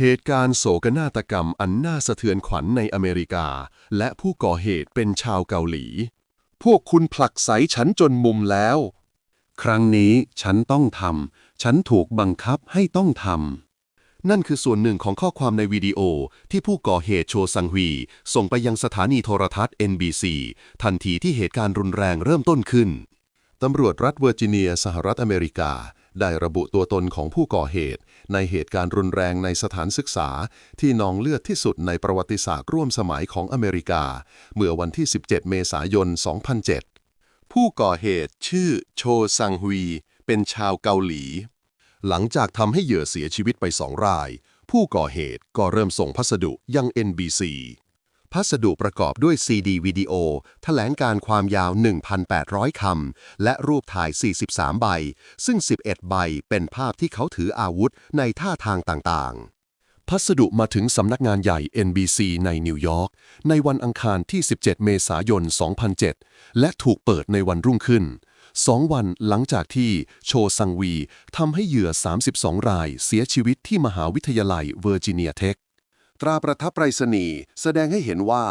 เหตุการณ์โศกนาฏกรรมอันน่าสะเทือนขวัญในอเมริกา และผู้ก่อเหตุเป็นชาวเกาหลี พวกคุณผลักไสฉันจนมุมแล้ว ครั้งนี้ฉันต้องทำ ฉันถูกบังคับให้ต้องทำ นั่นคือส่วนหนึ่งของข้อความในวิดีโอที่ผู้ก่อเหตุโชซังฮวีส่งไปยังสถานีโทรทัศน์ NBC ทันทีที่เหตุการณ์รุนแรงเริ่มต้นขึ้น ตำรวจรัฐเวอร์จิเนียสหรัฐอเมริกา ได้ระบุตัวตนของผู้ก่อเหตุ ในเหตุการณ์รุนแรงในสถานศึกษา ที่นองเลือดที่สุดในประวัติศาสตร์ร่วมสมัยของอเมริกา เมื่อวันที่ 17 เมษายน 2007 ผู้ก่อเหตุชื่อโชซังฮวีเป็นชาวเกาหลี หลังจากทำให้เหยื่อเสียชีวิตไปสองราย ผู้ก่อเหตุก็เริ่มส่งพัสดุยัง NBC พัสดุประกอบด้วยซีดีวิดีโอแถลงการความยาว 1,800 คำ และรูปถ่าย 43 ใบ ซึ่ง 11 ใบเป็นภาพที่เขาถืออาวุธในท่าทางต่างๆพัสดุมาถึงสำนักงานใหญ่ NBC ในนิวยอร์กในวันอังคารที่ 17 เมษายน 2007 และถูกเปิดในวันรุ่งขึ้นสองวันหลังจากที่โชซังวีทำให้เหยื่อ 32 รายเสียชีวิตที่มหาวิทยาลัยเวอร์จิเนียเทค ตราประทับไปรษณีย์แสดงให้เห็นว่า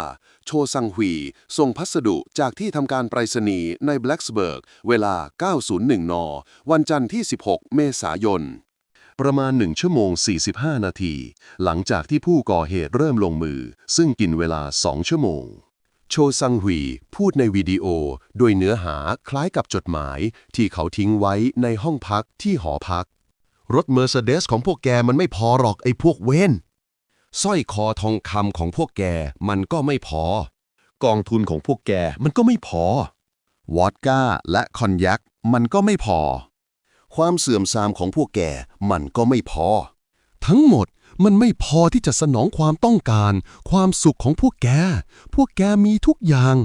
โชซังฮีส่งพัสดุจากที่ทำการไปรษณีย์ในแบล็กสเบิร์กเวลา 901 น วันจันทร์ที่ 16 เมษายน ประมาณ 1 ชั่วโมง 45 นาที หลังจากที่ผู้ก่อเหตุเริ่มลงมือ ซึ่งกินเวลา 2 ชั่วโมง โชซังฮีพูดในวิดีโอด้วยเนื้อหาคล้ายกับจดหมายที่เขาทิ้งไว้ในห้องพักที่หอพัก รถเมอร์เซเดสของพวกแกมันไม่พอหรอกไอ้พวกเว้น สร้อยคอทองคำของพวกแกมันก็ไม่พอ กองทุนของพวกแกมันก็ไม่พอ วอดก้าและคอนยักมันก็ไม่พอ ความเสื่อมทรามของพวกแกมันก็ไม่พอ ทั้งหมดมันไม่พอที่จะสนองความต้องการ ความสุขของพวกแก พวกแกมีทุกอย่าง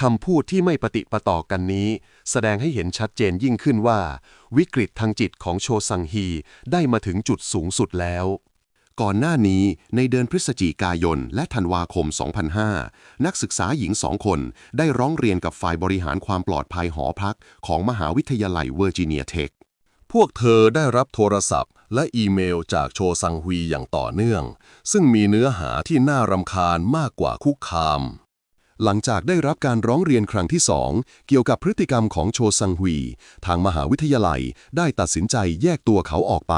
คำพูดที่ไม่ปฏิปต่อกันนี้ แสดงให้เห็นชัดเจนยิ่งขึ้นว่า วิกฤตทางจิตของโชซังฮีได้มาถึงจุดสูงสุดแล้ว ก่อนหน้านี้ในเดือนพฤศจิกายนและธันวาคม 2005 นักศึกษาหญิงสองคนได้ร้องเรียนกับฝ่ายบริหารความปลอดภัยหอพักของมหาวิทยาลัยเวอร์จิเนียเทค พวกเธอได้รับโทรศัพท์ และอีเมลจากโชซังฮวีอย่างต่อเนื่อง ซึ่งมีเนื้อหาที่น่ารำคาญมากกว่าคุกคาม หลังจากได้รับการร้องเรียนครั้งที่สองเกี่ยวกับพฤติกรรมของโชซังฮวีทางมหาวิทยาลัยได้ตัดสินใจแยกตัวเขาออกไป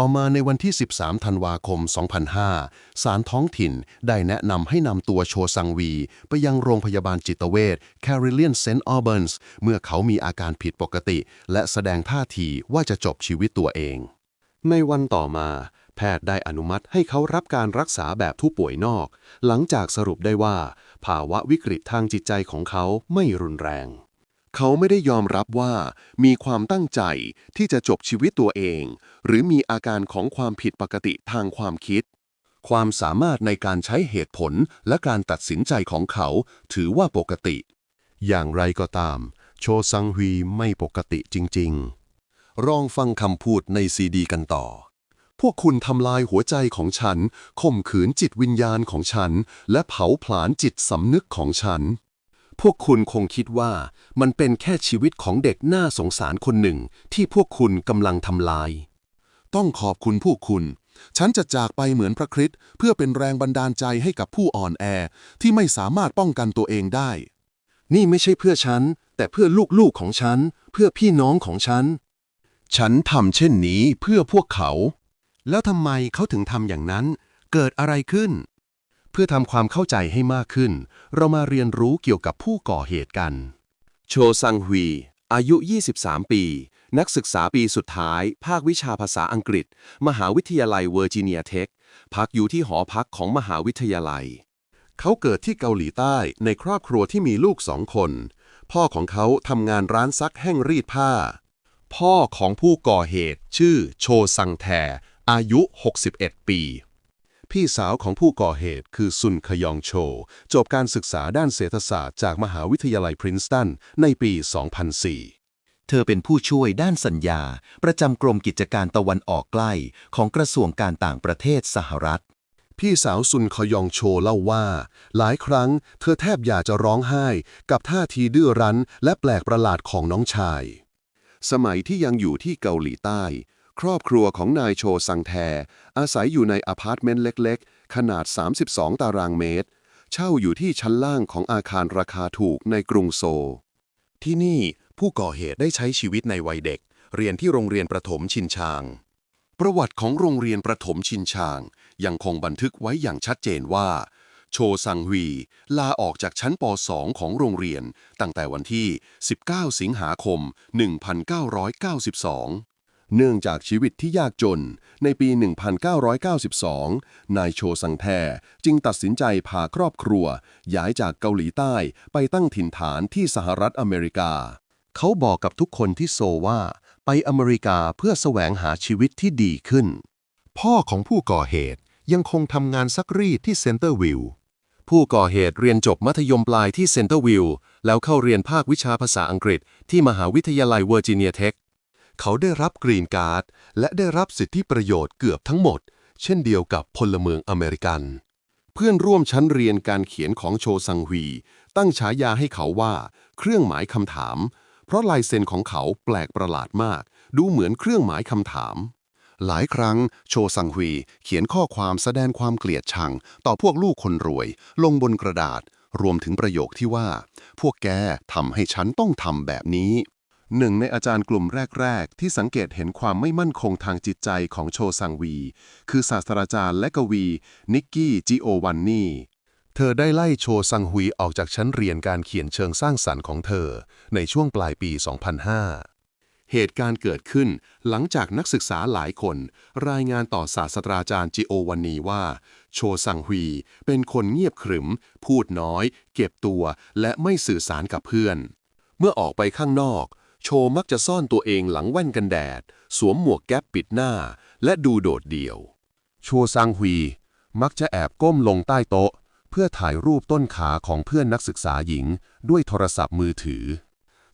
ต่อมาในวันที่ 13 ธันวาคม 2005 ศาลท้องถิ่นได้แนะนำให้นำตัวโชซังวี ไปยังโรงพยาบาลจิตเวช Carilion St. Albans เมื่อเขามีอาการผิดปกติ และแสดงท่าทีว่าจะจบชีวิตตัวเอง ในวันต่อมา แพทย์ได้อนุมัติให้เขารับการรักษาแบบผู้ป่วยนอก หลังจากสรุปได้ว่า ภาวะวิกฤตทางจิตใจของเขาไม่รุนแรง เขาไม่ได้ยอมรับว่ามีความตั้งใจที่จะจบชีวิตตัวเอง หรือมีอาการของความผิดปกติทางความคิด ความสามารถในการใช้เหตุผลและการตัดสินใจของเขาถือว่าปกติ อย่างไรก็ตาม โชซังฮวีไม่ปกติจริงๆลองฟังคำพูดในซีดีกันต่อ พวกคุณทำลายหัวใจของฉันข่มขืนจิตวิญญาณของฉัน และเผาผลาญจิตสำนึกของฉันพวกคุณคงคิดว่า มันเป็นแค่ชีวิตของเด็กน่าสงสารคนหนึ่งที่พวกคุณกำลังทำลาย ต้องขอบคุณพวกคุณ ฉันจะจากไปเหมือนพระคริสต์เพื่อเป็นแรงบันดาลใจให้กับผู้อ่อนแอที่ไม่สามารถป้องกันตัวเองได้ นี่ไม่ใช่เพื่อฉัน แต่เพื่อลูกๆของฉัน เพื่อพี่น้องของฉัน ฉันทำเช่นนี้เพื่อพวกเขา แล้วทำไมเขาถึงทำอย่างนั้น เกิดอะไรขึ้น เพื่อทำความเข้าใจให้มากขึ้น เรามาเรียนรู้เกี่ยวกับผู้ก่อเหตุกัน โชซังฮวี อายุ 23 ปี นักศึกษาปีสุดท้าย ภาควิชาภาษาอังกฤษ มหาวิทยาลัยเวอร์จิเนียเทค พักอยู่ที่หอพักของมหาวิทยาลัย เขาเกิดที่เกาหลีใต้ในครอบครัวที่มีลูกสองคน พ่อของเขาทำงานร้านซักแห้งรีดผ้า พ่อของผู้ก่อเหตุชื่อโชซังแท อายุ 61 ปี พี่สาวของผู้ก่อเหตุคือซุนขยองโช จบการศึกษาด้านเศรษฐศาสตร์จากมหาวิทยาลัยพรินสตันในปี 2004 เธอเป็นผู้ช่วยด้านสัญญา ประจำกรมกิจการตะวันออกใกล้ของกระทรวงการต่างประเทศสหรัฐ พี่สาวซุนขยองโชเล่าว่า หลายครั้งเธอแทบอยากจะร้องไห้ กับท่าทีดื้อรั้น และแปลกประหลาดของน้องชาย สมัยที่ยังอยู่ที่เกาหลีใต้ ครอบครัวของนายโชซังแท อาศัยอยู่ในอพาร์ตเมนต์เล็กๆ ขนาด 32 ตารางเมตร เช่าอยู่ที่ชั้นล่างของอาคารราคาถูกในกรุงโซลที่นี่ผู้ก่อเหตุได้ใช้ชีวิตในวัยเด็ก เรียนที่โรงเรียนประถมชินชาง ประวัติของโรงเรียนประถมชินชาง ยังคงบันทึกไว้อย่างชัดเจนว่า โชซังฮวีลาออกจากชั้นป .2 ของโรงเรียนตั้งแต่วันที่ 19 สิงหาคม 1992 เนื่องจากชีวิตที่ยากจน ในปี 1992 นายโชซังแทจึงตัดสินใจพาครอบครัว ย้ายจากเกาหลีใต้ไปตั้งถิ่นฐานที่สหรัฐอเมริกา เขาบอกกับทุกคนที่โซว่าไปอเมริกาเพื่อแสวงหาชีวิตที่ดีขึ้น พ่อของผู้ก่อเหตุยังคงทำงานซักรีดที่เซ็นเตอร์วิลล์ผู้ก่อเหตุเรียนจบมัธยมปลายที่เซนเตอร์วิลล์แล้วเข้าเรียนภาควิชาภาษาอังกฤษที่มหาวิทยาลัยเวอร์จิเนียเทค เขาได้รับกรีนการ์ด และได้รับสิทธิประโยชน์เกือบทั้งหมด เช่นเดียวกับพลเมืองอเมริกัน เพื่อนร่วมชั้นเรียนการเขียนของโชซังฮวีตั้งฉายาให้เขาว่า เครื่องหมายคำถาม เพราะลายเซ็นของเขาแปลกประหลาดมาก ดูเหมือนเครื่องหมายคำถามหลายครั้งโชซังฮวีเขียนข้อความแสดงความเกลียดชัง ต่อพวกลูกคนรวย ลงบนกระดาษ รวมถึงประโยคที่ว่า พวกแกทำให้ฉันต้องทำแบบนี้ หนึ่งในอาจารย์กลุ่มแรก ๆ ที่สังเกตเห็นความไม่มั่นคงทางจิตใจของโชซังวี คือศาสตราจารย์และกวี นิกกี้จิโอวันนีเธอได้ไล่โชซังฮวีออกจากชั้นเรียนการเขียนเชิงสร้างสรรค์ของเธอ ในช่วงปลายปี 2005 เหตุการณ์เกิดขึ้นหลังจากนักศึกษาหลายคน รายงานต่อศาสตราจารย์จิโอวันนีว่า โชซังฮวีเป็นคนเงียบขรึม พูดน้อย เก็บตัว และไม่สื่อสารกับเพื่อน เมื่อออกไปข้างนอก โชมักจะซ่อนตัวเองหลังแว่นกันแดด สวมหมวกแก๊ปปิดหน้า และดูโดดเดี่ยวโชซังฮวีมักจะแอบก้มลงใต้โต๊ะ เพื่อถ่ายรูปต้นขาของเพื่อนนักศึกษาหญิง ด้วยโทรศัพท์มือถือ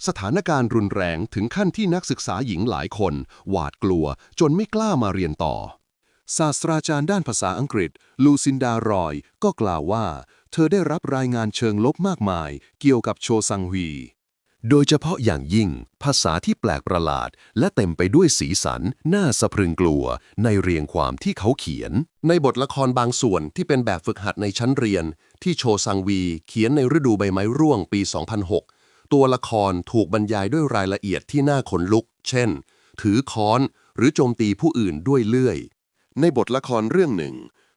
สถานการณ์รุนแรงถึงขั้นที่นักศึกษาหญิงหลายคน หวาดกลัวจนไม่กล้ามาเรียนต่อ ศาสตราจารย์ด้านภาษาอังกฤษ ลูซินดารอย ก็กล่าวว่า เธอได้รับรายงานเชิงลบมากมาย เกี่ยวกับโชซังฮี โดยเฉพาะอย่างยิ่ง ภาษาที่แปลกประหลาด และเต็มไปด้วยสีสัน น่าสะพรึงกลัว ในเรียงความที่เขาเขียน ในบทละครบางส่วนที่เป็นแบบฝึกหัดในชั้นเรียน ที่โชซังวี เขียนในฤดูใบไม้ร่วงปี 2006 ตัวละครถูกบรรยายด้วยรายละเอียดที่น่าขนลุก เช่น ถือค้อน หรือโจมตีผู้อื่นด้วยเลื่อย ในบทละครเรื่องหนึ่ง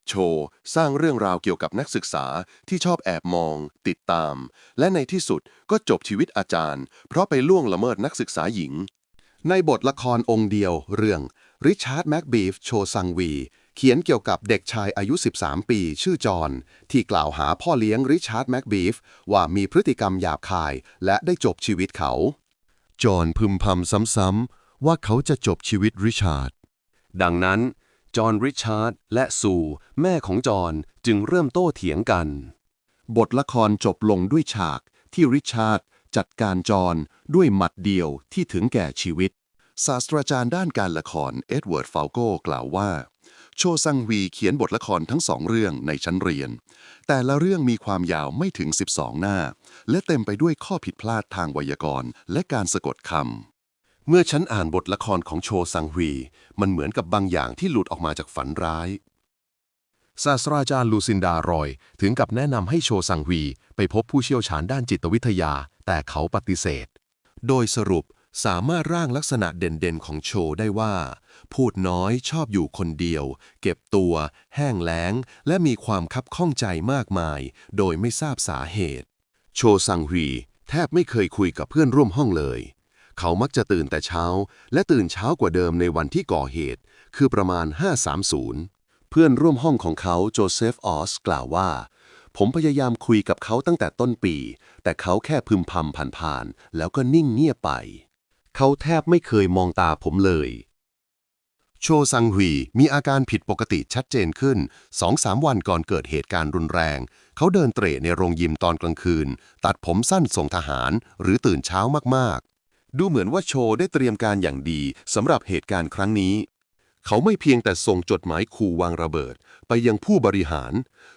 โชว์ สร้างเรื่องราวเกี่ยวกับนักศึกษาที่ชอบแอบมอง ติดตาม และในที่สุดก็จบชีวิตอาจารย์ เพราะไปล่วงละเมิดนักศึกษาหญิง ในบทละครองค์เดียว เรื่องริชาร์ดแม็กบีฟโชซังวี เขียนเกี่ยวกับเด็กชายอายุ 13 ปี ชื่อจอห์นที่กล่าวหาพ่อเลี้ยงริชาร์ดแม็กบีฟว่ามีพฤติกรรมหยาบคาย และได้จบชีวิตเขา จอห์นพึมพำซ้ำๆว่าเขาจะจบชีวิตริชาร์ดดังนั้น จอห์นริชาร์ดและซูแม่ของจอห์นจึงเริ่มโต้เถียงกัน บทละครจบลงด้วยฉากที่ริชาร์ดจัดการจอห์นด้วยหมัดเดียวที่ถึงแก่ชีวิต ศาสตราจารย์ด้านการละครเอ็ดเวิร์ดฟาลโกกล่าวว่า โชซังวีเขียนบทละครทั้งสองเรื่องในชั้นเรียน แต่ละเรื่องมีความยาวไม่ถึง 12 หน้า และเต็มไปด้วยข้อผิดพลาดทางไวยากรณ์และการสะกดคำ เมื่อฉันอ่านบทละครของโชซังฮวีมันเหมือนกับบางอย่างที่หลุดออกมาจากฝันร้าย ศาสตราจารย์ลูซินดารอย ถึงกับแนะนำให้โชซังฮวีไปพบผู้เชี่ยวชาญด้านจิตวิทยา แต่เขาปฏิเสธ โดยสรุปสามารถร่างลักษณะเด่นๆของโชได้ว่า พูดน้อยชอบอยู่คนเดียว เก็บตัว แห้งแล้ง และมีความคับข้องใจมากมาย โดยไม่ทราบสาเหตุ โชซังฮีแทบไม่เคยคุยกับเพื่อนร่วมห้องเลย เขามักจะตื่นแต่เช้า และตื่นเช้ากว่าเดิมในวันที่ก่อเหตุ คือประมาณ 530 เพื่อนร่วมห้องของเขาโจเซฟออสกล่าวว่า ผมพยายามคุยกับเขาตั้งแต่ต้นปี แต่เขาแค่พึมพำผ่านๆแล้วก็นิ่งเงียบไป เขาแทบไม่เคยมองตาผมเลย โชซังฮีมีอาการผิดปกติชัดเจนขึ้น2-3วันก่อนเกิดเหตุการณ์รุนแรง เขาเดินเตร่ในโรงยิมตอนกลางคืน ตัดผมสั้นส่งทหารหรือตื่นเช้ามากๆ ดูเหมือนว่าโชได้เตรียมการอย่างดีสำหรับเหตุการณ์ครั้งนี้ เขาไม่เพียงแต่ส่งจดหมายขู่วางระเบิด ไปยังผู้บริหาร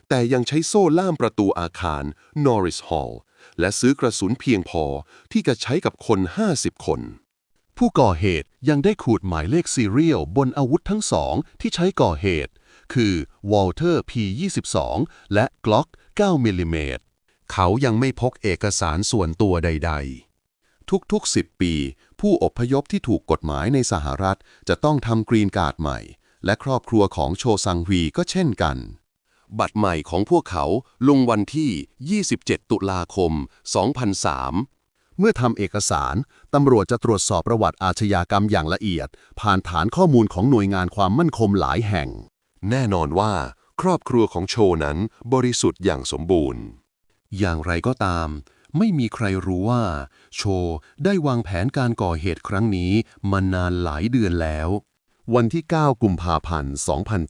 แต่ยังใช้โซ่ล่ามประตูอาคาร Norris Hall และซื้อกระสุนเพียงพอที่จะใช้กับคน 50 คน ผู้ก่อเหตุยังได้ขูดหมายเลขซีเรียลบนอาวุธทั้งสองที่ใช้ก่อเหตุ คือ Walter P22 และ Glock 9มิลลิเมตรเขายังไม่พกเอกสารส่วนตัวใด ๆ ทุกๆ 10 ปี ผู้อพยพที่ถูกกฎหมายในสหรัฐ จะต้องทำกรีนการ์ดใหม่ และครอบครัวของโชซังฮวีก็เช่นกัน บัตรใหม่ของพวกเขาลงวันที่ 27 ตุลาคม 2003เมื่อทำเอกสาร ตำรวจจะตรวจสอบประวัติอาชญากรรมอย่างละเอียด ผ่านฐานข้อมูลของหน่วยงานความมั่นคงหลายแห่ง แน่นอนว่า ครอบครัวของโชนั้นบริสุทธิ์อย่างสมบูรณ์ อย่างไรก็ตาม ไม่มีใครรู้ว่า โชได้วางแผนการก่อเหตุครั้งนี้มานานหลายเดือนแล้ว วันที่ 9 กุมภาพันธ์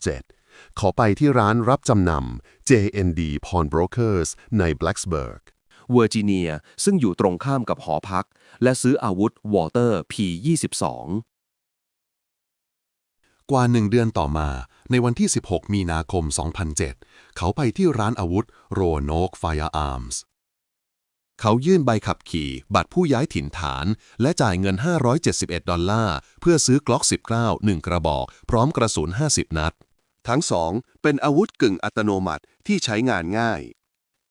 2007เขาไปที่ร้านรับจำนำ JND Pawnbrokers ใน Blacksburg เวอร์จิเนียซึ่งอยู่ตรงข้ามกับหอพัก และซื้ออาวุธวอเตอร์ P22 กว่าหนึ่งเดือนต่อมา ในวันที่ 16 มีนาคม 2007 เขาไปที่ร้านอาวุธ Roanoke Firearms เขายื่นใบขับขี่ บัตรผู้ย้ายถิ่นฐาน และจ่ายเงิน 571 ดอลลาร์ เพื่อซื้อกล็อก 19 1 กระบอก พร้อมกระสุน 50 นัด ทั้งสองเป็นอาวุธกึ่งอัตโนมัติที่ใช้งานง่าย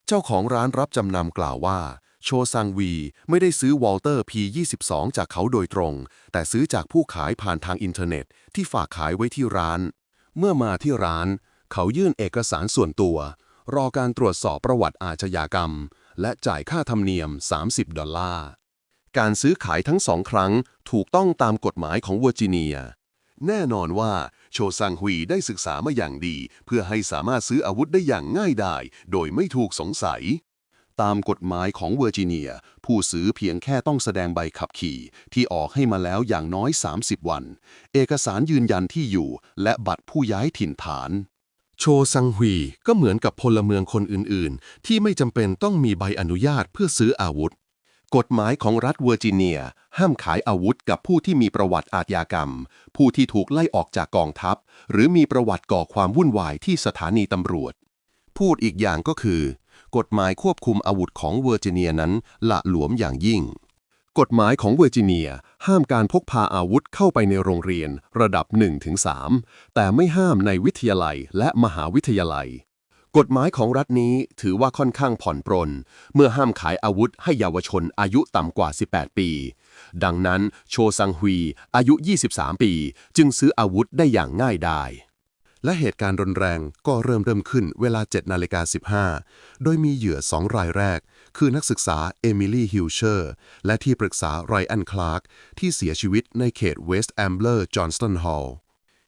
เจ้าของร้านรับจำนำกล่าวว่า โชซังวีไม่ได้ซื้อวอลเตอร์ P22 จากเขาโดยตรง แต่ซื้อจากผู้ขายผ่านทางอินเทอร์เน็ต ที่ฝากขายไว้ที่ร้าน เมื่อมาที่ร้าน เขายื่นเอกสารส่วนตัว รอการตรวจสอบประวัติอาชญากรรม และจ่ายค่าธรรมเนียม 30 ดอลลาร์ การซื้อขายทั้งสองครั้งถูกต้องตามกฎหมายของเวอร์จิเนีย แน่นอนว่าโชซังฮวีได้ศึกษามาอย่างดี เพื่อให้สามารถซื้ออาวุธได้อย่างง่ายดายโดยไม่ถูกสงสัย ตามกฎหมายของเวอร์จิเนีย ผู้ซื้อเพียงแค่ต้องแสดงใบขับขี่ ที่ออกให้มาแล้วอย่างน้อย 30 วัน เอกสารยืนยันที่อยู่ และบัตรผู้ย้ายถิ่นฐาน โชซังฮวีก็เหมือนกับพลเมืองคนอื่น ๆ ที่ไม่จำเป็นต้องมีใบอนุญาตเพื่อซื้ออาวุธ กฎหมายของรัฐเวอร์จิเนีย ห้ามขายอาวุธกับผู้ที่มีประวัติอาชญากรรม ผู้ที่ถูกไล่ออกจากกองทัพ หรือมีประวัติก่อความวุ่นวายที่สถานีตำรวจ พูดอีกอย่างก็คือ กฎหมายควบคุมอาวุธของเวอร์จิเนียนั้นละหลวมอย่างยิ่ง กฎหมายของเวอร์จิเนีย ห้ามการพกพาอาวุธเข้าไปในโรงเรียนระดับ 1-3 แต่ไม่ห้ามในวิทยาลัยและมหาวิทยาลัย กฎหมายของรัฐนี้ถือว่าค่อนข้างผ่อนปรน เมื่อห้ามขายอาวุธให้เยาวชนอายุต่ำกว่า 18 ปี ดังนั้นโชซังฮวีอายุ 23 ปี จึงซื้ออาวุธได้อย่างง่ายดายและเหตุการณ์รุนแรงก็เริ่มเริ่มขึ้นเวลา7นาฬิกา15 โดยมีเหยื่อ2รายแรก คือนักศึกษาเอมิลี่ฮิลเชอร์และที่ปรึกษาไรอันคลาร์กที่เสียชีวิตในเขตเวสต์แอมเบอร์จอห์นสตันฮอลล์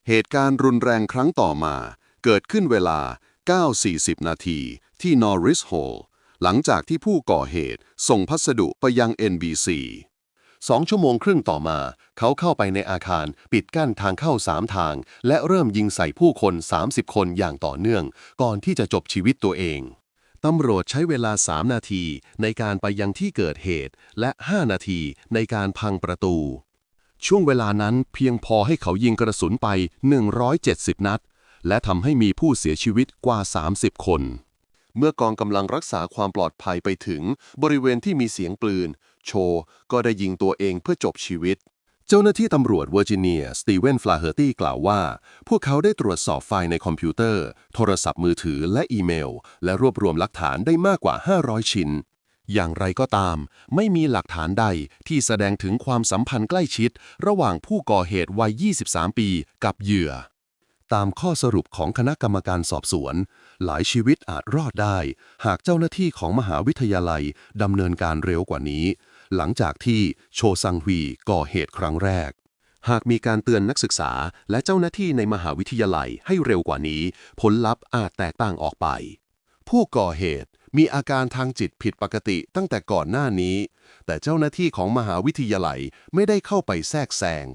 เหตุการณ์รุนแรงครั้งต่อมา เกิดขึ้นเวลา 9.40 นาทีที่นอริสโฮลหลังจากที่ผู้ก่อเหตุส่งพัสดุไปยัง NBC สองชั่วโมงครึ่งต่อมา เขาเข้าไปในอาคารปิดกั้นทางเข้าสามทาง และเริ่มยิงใส่ผู้คน 30 คนอย่างต่อเนื่อง ก่อนที่จะจบชีวิตตัวเอง ตำรวจใช้เวลา 3 นาทีในการไปยังที่เกิดเหตุ และ 5 นาทีในการพังประตู ช่วงเวลานั้นเพียงพอให้เขายิงกระสุนไป 170 นัด และทำให้มีผู้เสียชีวิตกว่า 30 คน เมื่อกองกำลังรักษาความปลอดภัยไปถึงบริเวณที่มีเสียงปืน โชก็ได้ยิงตัวเองเพื่อจบชีวิต เจ้าหน้าที่ตำรวจเวอร์จิเนีย สตีเวน ฟลาเฮอร์ตี้กล่าวว่า พวกเขาได้ตรวจสอบไฟล์ในคอมพิวเตอร์ โทรศัพท์มือถือและอีเมล และรวบรวมหลักฐานได้มากกว่า 500 ชิ้น อย่างไรก็ตาม ไม่มีหลักฐานใดที่แสดงถึงความสัมพันธ์ใกล้ชิด ระหว่างผู้ก่อเหตุวัย 23 ปีกับเหยื่อ ตามข้อสรุปของคณะกรรมการสอบสวน หลายชีวิตอาจรอดได้ หากเจ้าหน้าที่ของมหาวิทยาลัยดำเนินการเร็วกว่านี้ หลังจากที่โชซังฮวีก่อเหตุครั้งแรก หากมีการเตือนนักศึกษาและเจ้าหน้าที่ในมหาวิทยาลัยให้เร็วกว่านี้ ผลลัพธ์อาจแตกต่างออกไป ผู้ก่อเหตุมีอาการทางจิตผิดปกติตั้งแต่ก่อนหน้านี้ แต่เจ้าหน้าที่ของมหาวิทยาลัยไม่ได้เข้าไปแทรกแซง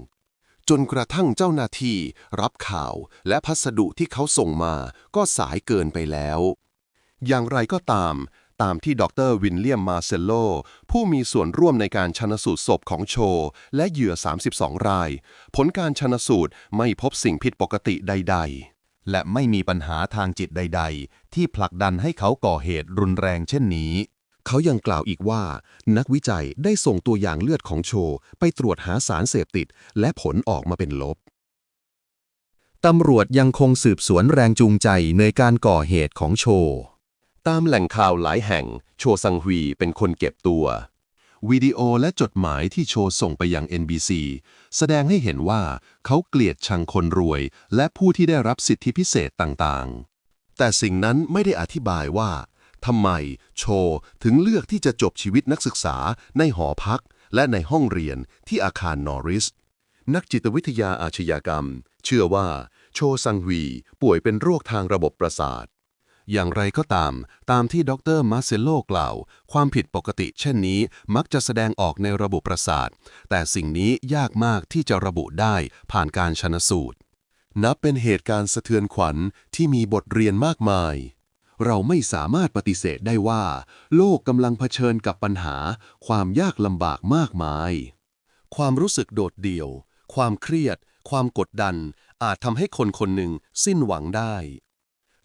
จนกระทั่งเจ้าหน้าที่รับข่าวและพัสดุที่เขาส่งมาก็สายเกินไปแล้ว อย่างไรก็ตาม ตามที่ดรวินเลียมมาเซลโล ผู้มีส่วนร่วมในการชนสูตรศพของโช และเหยื่อ 32 ราย ผลการชนสูตรไม่พบสิ่งผิดปกติใด ๆ และไม่มีปัญหาทางจิตใด ๆ ที่ผลักดันให้เขาก่อเหตุรุนแรงเช่นนี้ เขายังกล่าวอีกว่า นักวิจัยได้ส่งตัวอย่างเลือดของโช ไปตรวจหาสารเสพติด และผลออกมาเป็นลบตำรวจยังคงสืบสวนแรงจูงใจในการก่อเหตุของโช ตามแหล่งข่าวหลายแห่ง โชซังฮวีเป็นคนเก็บตัว วิดีโอและจดหมายที่โชส่งไปยัง NBC แสดงให้เห็นว่าเขาเกลียดชังคนรวย และผู้ที่ได้รับสิทธิพิเศษต่างๆ แต่สิ่งนั้นไม่ได้อธิบายว่าทำไมโชถึงเลือกที่จะจบชีวิตนักศึกษาในหอพัก และในห้องเรียนที่อาคารนอริส นักจิตวิทยาอาชญากรรม เชื่อว่าโชซังฮวีป่วยเป็นโรคทางระบบประสาท อย่างไรก็ตาม ตามที่ดรมาเซโลกล่าว ความผิดปกติเช่นนี้มักจะแสดงออกในระบบประสาท แต่สิ่งนี้ยากมากที่จะระบุได้ผ่านการชนสูตร นับเป็นเหตุการณ์สะเทือนขวัญที่มีบทเรียนมากมาย เราไม่สามารถปฏิเสธได้ว่า โลกกำลังเผชิญกับปัญหา ความยากลำบากมากมาย ความรู้สึกโดดเดี่ยว ความเครียด ความกดดันอาจทำให้คนคนหนึ่งสิ้นหวังได้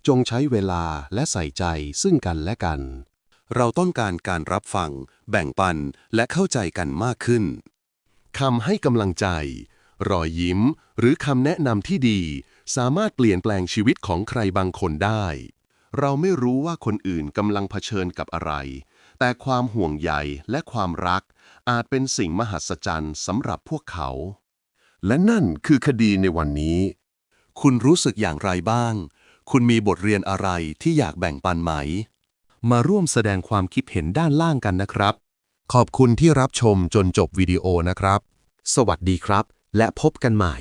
จงใช้เวลาและใส่ใจซึ่งกันและกัน เราต้องการการรับฟัง แบ่งปันและเข้าใจกันมากขึ้นคำให้กำลังใจ รอยยิ้ม หรือคำแนะนำที่ดี สามารถเปลี่ยนแปลงชีวิตของใครบางคนได้ เราไม่รู้ว่าคนอื่นกำลังเผชิญกับอะไร แต่ความห่วงใยและความรัก อาจเป็นสิ่งมหัศจรรย์สำหรับพวกเขา และนั่นคือคดีในวันนี้ คุณรู้สึกอย่างไรบ้าง คุณมีบทเรียนอะไรที่อยากแบ่งปันไหม มาร่วมแสดงความคิดเห็นด้านล่างกันนะครับ ขอบคุณที่รับชมจนจบวิดีโอนะครับ สวัสดีครับ และพบกันใหม่